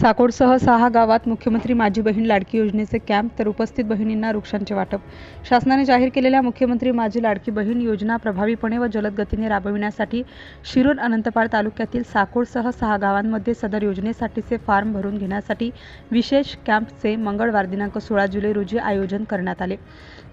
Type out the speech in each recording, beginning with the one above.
साकोडसह सहा गावात मुख्यमंत्री माझी बहीण लाडकी योजनेचे कॅम्प तर उपस्थित बहिणींना वृक्षांचे वाटप. शासनाने जाहीर केलेल्या मुख्यमंत्री माझी लाडकी बहीण योजना प्रभावीपणे व जलद गतीने राबविण्यासाठी शिरूर अनंतपाळ तालुक्यातील साकोडसह सहा गावांमध्ये सदर योजनेसाठीचे फॉर्म भरून घेण्यासाठी विशेष कॅम्पचे मंगळवार दिनांक सोळा जुलै रोजी आयोजन करण्यात आले.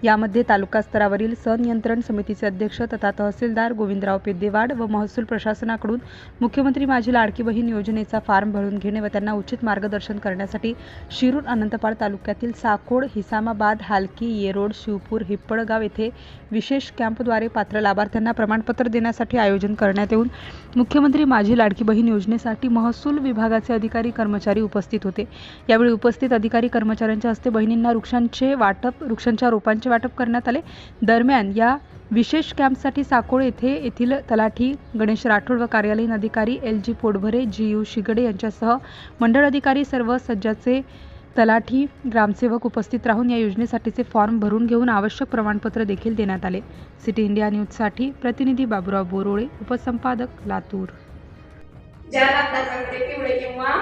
यामध्ये तालुका स्तरावरील सनियंत्रण समितीचे अध्यक्ष तथा तहसीलदार गोविंदराव पेद्देवाड व महसूल प्रशासनाकडून मुख्यमंत्री माझी लाडकी बहीण योजनेचा फॉर्म भरून घेणे व त्यांना उचित मार्गदर्शन करण्यासाठी शिरूर अनंतपाळ तालुक्यातील साकोड हिसामाबाद हालकी येरोड शिवपूर हिप्पळगाव येथे विशेष कॅम्पद्वारे पात्र लाभार्थ्यांना प्रमाणपत्र देण्यासाठी आयोजन करण्यात येऊन मुख्यमंत्री माझी लाडकी बहीण योजनेसाठी महसूल विभागाचे अधिकारी कर्मचारी उपस्थित होते. यावेळी उपस्थित अधिकारी कर्मचाऱ्यांच्या हस्ते बहिणींना वृक्षांचे वाटप वृक्षांच्या रोपांचे वाटप करण्यात आले. दरम्यान या विशेष कॅम्पसाठी साकोळ येथे येथील तलाठी गणेश राठोड व कार्यालयीन अधिकारी L G Potbhare G you शिगडे यांच्यासह मंडळ अधिकारी सर्व सज्जाचे तलाठी ग्रामसेवक उपस्थित राहून या योजनेसाठीचे फॉर्म भरून घेऊन आवश्यक प्रमाणपत्र देखील देण्यात आले. सिटी इंडिया न्यूजसाठी प्रतिनिधी बाबुराव बोरोळे उपसंपादक लातूर. ज्या लाभार्थ्यांकडे पिवळे किंवा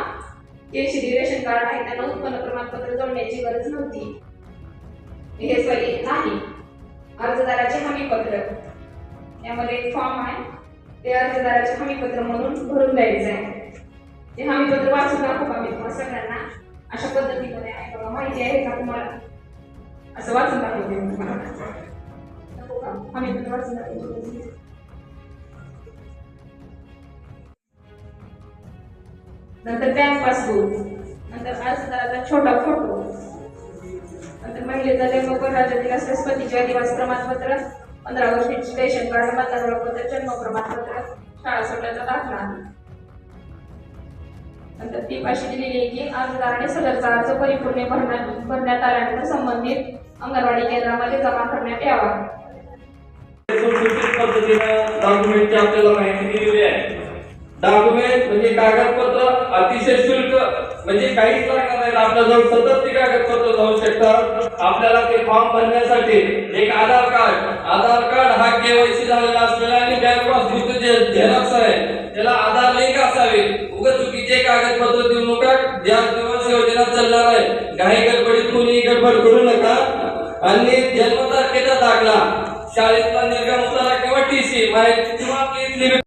केशरी रेशन कार्ड आहे त्यांना उत्पन्न प्रमाणपत्र जोडण्याची गरज नव्हती. हे सॉरी नाही. अर्जदाराचे हमीपत्र. यामध्ये एक फॉर्म आहे. ते अर्जदाराचे हमीपत्र म्हणून भरून द्यायचं आहे. ते हमीपत्र वाचून दाखवू का मी तुम्हाला सगळ्यांना अशा पद्धतीमध्ये आहे बघा. माहिती आहे का तुम्हाला? असं वाचून दाखवते मी तुम्हाला हमीपत्र वाचून दाखवते नंतर बँक पासबुक नंतर अर्जदाराचा छोटा फोटो नंतर महिलेचा राज्यातील असल्यास पतीचे आदिवासी प्रमाणपत्र पंधरा वर्षांची रेशन कार्ड मतदार ओळखपत्र जन्म प्रमाणपत्र शाळा सुटल्याचा दाखला नंतर ती पाशी दिलेली आहे की अर्जदाराने सदरचा अर्ज परिपूर्ण भरण्यात भरण्यात आल्यानंतर संबंधित अंगणवाडी केंद्रामध्ये जमा करण्यात यावा. सुटसुटीत पद्धतीनं डॉक्युमेंटची आपल्याला माहिती दिलेली आहे. डॉक्युमेंट म्हणजे कागदपत्र अतिशय शुल्क म्हणजे काहीच लागणार नाही. आपल्याजवळ सतत ती कागदपत्र जाऊ शकतात आपल्याला ते फॉर्म भरण्यासाठी एक आधार कार्ड आधार कार्ड हा केवायसी झालेला असलेला आणि बँक पासबुक जे झेरॉक्स आहे त्याला आधार लिंक असावे. उग चुकीचे कागदपत्र देऊ नका ज्या दिवस योजना चालणार आहे काही गडबडीत कोणी गडबड करू नका. आणि जन्मतारखेचा दाखला शाळेतला निर्गमतारा किंवा टी सी किंवा आपली